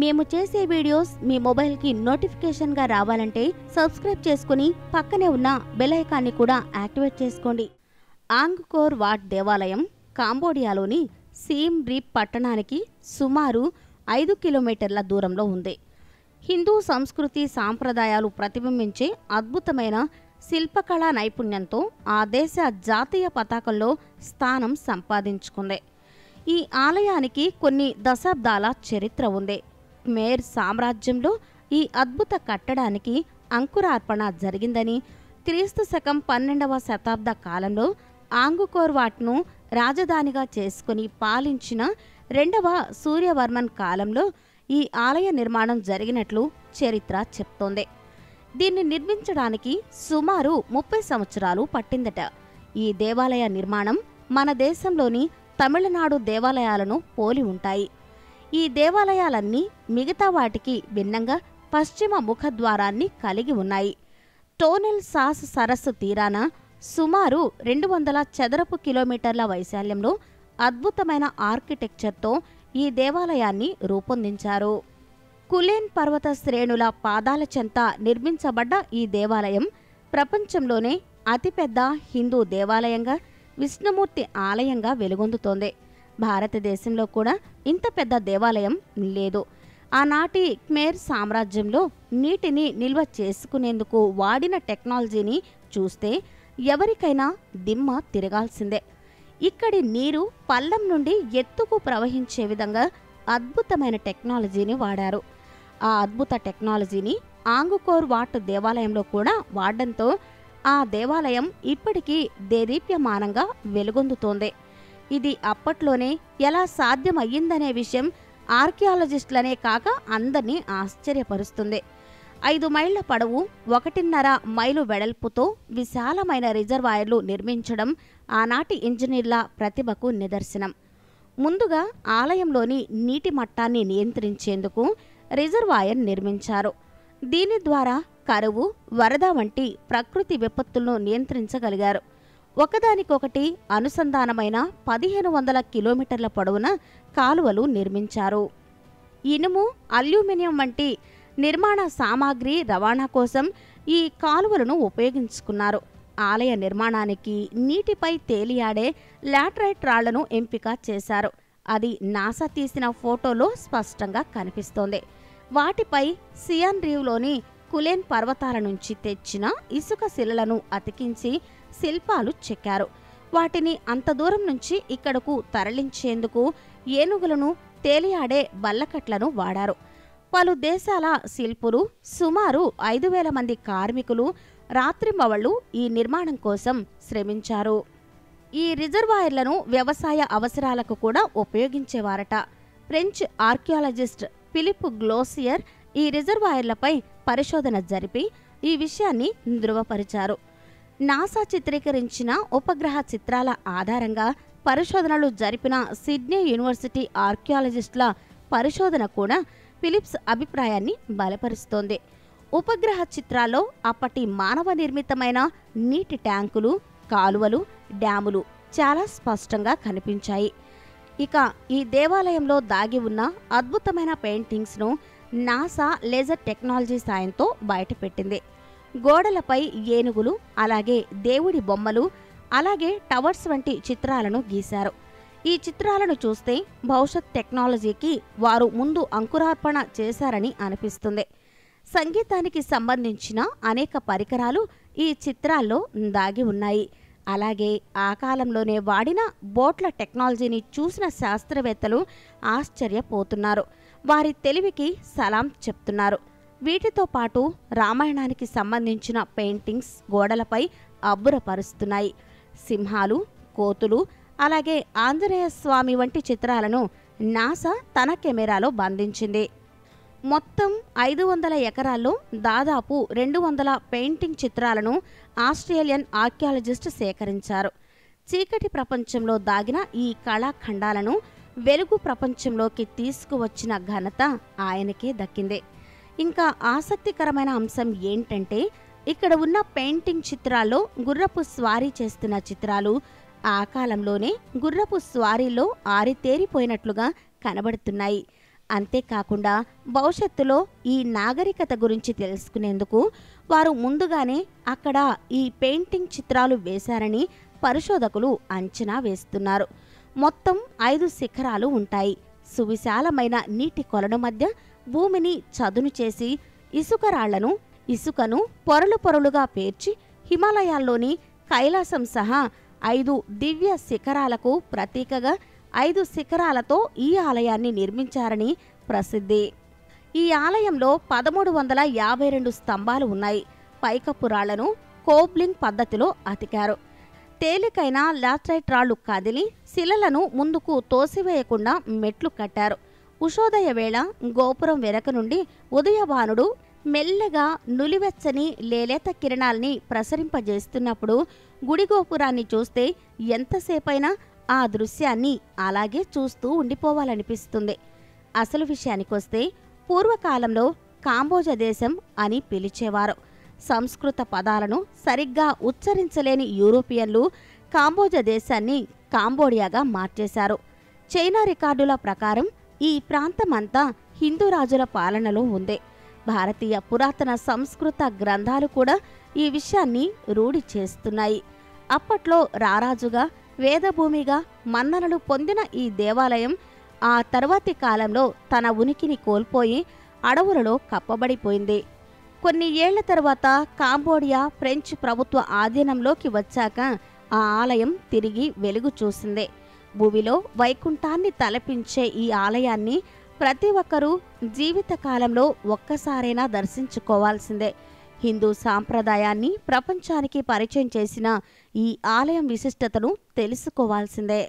మేము చేసే వీడియోస్ మీ మొబైల్కి నోటిఫికేషన్గా రావాలంటే సబ్స్క్రైబ్ చేసుకుని పక్కనే ఉన్న బెల్ ఐకాన్ని కూడా యాక్టివేట్ చేసుకోండి. ఆంగ్కోర్ వాట్ దేవాలయం కాంబోడియాలోని సీమ్ రీప్ పట్టణానికి సుమారు ఐదు కిలోమీటర్ల దూరంలో ఉంది. హిందూ సంస్కృతి సాంప్రదాయాలు ప్రతిబింబించే అద్భుతమైన శిల్పకళా నైపుణ్యంతో ఆ దేశ జాతీయ పతాకంలో స్థానం సంపాదించుకుంది. ఈ ఆలయానికి కొన్ని దశాబ్దాల చరిత్ర ఉంది. మేర్ సామ్రాజ్యంలో ఈ అద్భుత కట్టడానికి అంకురార్పణ జరిగిందని క్రీస్తు శకం పన్నెండవ శతాబ్ద కాలంలో ఆంగుకోర్వాట్ను రాజధానిగా చేసుకుని పాలించిన రెండవ సూర్యవర్మన్ కాలంలో ఈ ఆలయ నిర్మాణం జరిగినట్లు చరిత్ర చెప్తోంది. దీన్ని నిర్మించడానికి సుమారు ముప్పై సంవత్సరాలు పట్టిందట. ఈ దేవాలయ నిర్మాణం మన దేశంలోని తమిళనాడు దేవాలయాలను పోలి ఉంటాయి. ఈ దేవాలయాలన్నీ మిగతా వాటికి భిన్నంగా పశ్చిమ ముఖద్వారాన్ని కలిగి ఉన్నాయి. టోనెల్ సాస్ సరస్సు తీరాన సుమారు రెండు వందల చదరపు కిలోమీటర్ల వైశాల్యంలో అద్భుతమైన ఆర్కిటెక్చర్తో ఈ దేవాలయాన్ని రూపొందించారు. కులేన్ పర్వత శ్రేణుల పాదాల చెంత నిర్మించబడ్డ ఈ దేవాలయం ప్రపంచంలోనే అతిపెద్ద హిందూ దేవాలయంగా విష్ణుమూర్తి ఆలయంగా వెలుగొందుతోంది. భారతదేశంలో కూడా ఇంత పెద్ద దేవాలయం లేదు. ఆనాటి క్మేర్ సామ్రాజ్యంలో నీటిని నిల్వ చేసుకునేందుకు వాడిన టెక్నాలజీని చూస్తే ఎవరికైనా దిమ్మ తిరగాల్సిందే. ఇక్కడి నీరు పల్లం నుండి ఎత్తుకు ప్రవహించే విధంగా అద్భుతమైన టెక్నాలజీని వాడారు. ఆ అద్భుత టెక్నాలజీని ఆంగుకోర్ వాట్ దేవాలయంలో కూడా వాడడంతో ఆ దేవాలయం ఇప్పటికీ దేదీప్యమానంగా వెలుగొందుతోంది. ఇది అప్పట్లోనే ఎలా సాధ్యమయ్యిందనే విషయం ఆర్కియాలజిస్టులనే కాక అందరినీ ఆశ్చర్యపరుస్తుంది. ఐదు మైళ్ళ పొడవు ఒకటిన్నర మైలు వెడల్పుతో విశాలమైన రిజర్వాయర్లు నిర్మించడం ఆనాటి ఇంజనీర్ల ప్రతిభకు నిదర్శనం. ముందుగా ఆలయంలోని నీటి మట్టాన్ని నియంత్రించేందుకు రిజర్వాయర్ నిర్మించారు. దీని ద్వారా కరువు వరద వంటి ప్రకృతి విపత్తులను నియంత్రించగలిగారు. ఒకదానికొకటి అనుసంధానమైన పదిహేను వందల కిలోమీటర్ల పొడవున కాలువలు నిర్మించారు. ఇనుము అల్యూమినియం వంటి నిర్మాణ సామాగ్రి రవాణా కోసం ఈ కాలువలను ఉపయోగించుకున్నారు. ఆలయ నిర్మాణానికి నీటిపై తేలియాడే లాటరైట్ రాళ్ళను ఎంపిక చేశారు. అది నాసా తీసిన ఫోటోలో స్పష్టంగా కనిపిస్తోంది. వాటిపై సియాన్ రీవ్లోని కులేన్ పర్వతాల నుంచి తెచ్చిన ఇసుక శిలలను అతికించి శిల్పాలు చెక్కారు. వాటిని అంత దూరం నుంచి ఇక్కడకు తరలించేందుకు ఏనుగులను తేలియాడే బల్లకట్లను వాడారు. పలు దేశాల శిల్పులు సుమారు ఐదు వేల మంది కార్మికులు రాత్రింబవళ్ళు ఈ నిర్మాణం కోసం శ్రమించారు. ఈ రిజర్వాయర్లను వ్యవసాయ అవసరాలకు కూడా ఉపయోగించేవారట. ఫ్రెంచ్ ఆర్కియాలజిస్ట్ ఫిలిప్ గ్లోసియర్ ఈ రిజర్వాయర్లపై పరిశోధన జరిపి ఈ విషయాన్ని ధృవపరిచారు. నాసా చిత్రీకరించిన ఉపగ్రహ చిత్రాల ఆధారంగా పరిశోధనలు జరిపిన సిడ్నీ యూనివర్సిటీ ఆర్కియాలజిస్టుల పరిశోధన కూడా ఫిలిప్స్ అభిప్రాయాన్ని బలపరుస్తోంది. ఉపగ్రహ చిత్రాల్లో అప్పటి మానవ నిర్మితమైన నీటి ట్యాంకులు కాలువలు డ్యాములు చాలా స్పష్టంగా కనిపించాయి. ఇక ఈ దేవాలయంలో దాగి ఉన్న అద్భుతమైన పెయింటింగ్స్ను నాసా లేజర్ టెక్నాలజీ సాయంతో బయటపెట్టింది. గోడలపై ఏనుగులు అలాగే దేవుడి బొమ్మలు అలాగే టవర్స్ వంటి చిత్రాలను గీశారు. ఈ చిత్రాలను చూస్తే భవిష్యత్ టెక్నాలజీకి వారు ముందు అంకురార్పణ చేశారని అనిపిస్తుంది. సంగీతానికి సంబంధించిన అనేక పరికరాలు ఈ చిత్రాల్లో దాగి ఉన్నాయి. అలాగే ఆ కాలంలోనే వాడిన బోట్ల టెక్నాలజీని చూసిన శాస్త్రవేత్తలు ఆశ్చర్యపోతున్నారు. వారి తెలివికి సలాం చెప్తున్నారు. వీటితో పాటు రామాయణానికి సంబంధించిన పెయింటింగ్స్ గోడలపై అబ్బురపరుస్తున్నాయి. సింహాలు కోతులు అలాగే ఆంజనేయ స్వామి వంటి చిత్రాలను నాసా తన కెమెరాలో బంధించింది. మొత్తం ఐదు వందల ఎకరాల్లో దాదాపు రెండు వందల పెయింటింగ్ చిత్రాలను ఆస్ట్రేలియన్ ఆర్కియాలజిస్ట్ సేకరించారు. చీకటి ప్రపంచంలో దాగిన ఈ కళాఖండాలను వెలుగు ప్రపంచంలోకి తీసుకువచ్చిన ఘనత ఆయనకే దక్కింది. ఇంకా ఆసక్తికరమైన అంశం ఏంటంటే ఇక్కడ ఉన్న పెయింటింగ్ చిత్రాల్లో గుర్రపు స్వారీ చేస్తున్న చిత్రాలు ఆ కాలంలోనే గుర్రపు స్వారీలో ఆరితేరిపోయినట్లుగా కనబడుతున్నాయి. అంతేకాకుండా భవిష్యత్తులో ఈ నాగరికత గురించి తెలుసుకునేందుకు వారు ముందుగానే అక్కడ ఈ పెయింటింగ్ చిత్రాలు వేశారని పరిశోధకులు అంచనా వేస్తున్నారు. మొత్తం ఐదు శిఖరాలు ఉంటాయి. సువిశాలమైన నీటి కొలను మధ్య భూమిని చదును చేసి ఇసుక రాళ్ళను ఇసుకను పొరలు పొరలుగా పేర్చి హిమాలయాల్లోని కైలాసం సహా ఐదు దివ్య శిఖరాలకు ప్రతీకగా ఐదు శిఖరాలతో ఈ ఆలయాన్ని నిర్మించారని ప్రసిద్ధి. ఈ ఆలయంలో పదమూడు వందల యాభై రెండు స్తంభాలు ఉన్నాయి. పైకప్పు రాళ్ళను కోబ్లింగ్ పద్ధతిలో అతికారు. తేలికైన లాట్రైట్ రాళ్ళు కదిలి శిలలను ముందుకు తోసివేయకుండా మెట్లు కట్టారు. ఉషోదయ వేళ గోపురం వెనక నుండి ఉదయభానుడు మెల్లగా నులివెచ్చని లేలేత కిరణాల్ని ప్రసరింపజేస్తున్నప్పుడు గుడి గోపురాన్ని చూస్తే ఎంతసేపైనా ఆ దృశ్యాన్ని అలాగే చూస్తూ ఉండిపోవాలనిపిస్తుంది. అసలు విషయానికొస్తే పూర్వకాలంలో కాంబోజ దేశం అని పిలిచేవారు. సంస్కృత పదాలను సరిగ్గా ఉచ్చరించలేని యూరోపియన్లు కాంబోజ దేశాన్ని కాంబోడియాగా మార్చేశారు. చైనా రికార్డుల ప్రకారం ఈ ప్రాంతమంతా హిందూ రాజుల పాలనలో ఉంది. భారతీయ పురాతన సంస్కృత గ్రంథాలు కూడా ఈ విషయాన్ని రూఢి చేస్తున్నాయి. అప్పట్లో రారాజుగా వేదభూమిగా మన్ననలు పొందిన ఈ దేవాలయం ఆ తర్వాతి కాలంలో తన ఉనికిని కోల్పోయి అడవులలో కప్పబడిపోయింది. కొన్ని ఏళ్ళ తర్వాత కాంబోడియా ఫ్రెంచ్ ప్రభుత్వ ఆధీనంలోకి వచ్చాక ఆ ఆలయం తిరిగి వెలుగు చూసింది. భూమిలో వైకుంఠాన్ని తలపించే ఈ ఆలయాన్ని ప్రతి ఒక్కరూ జీవితకాలంలో ఒక్కసారైనా దర్శించుకోవాల్సిందే. హిందూ సాంప్రదాయాన్ని ప్రపంచానికి పరిచయం చేసిన ఈ ఆలయం విశిష్టతను తెలుసుకోవాల్సిందే.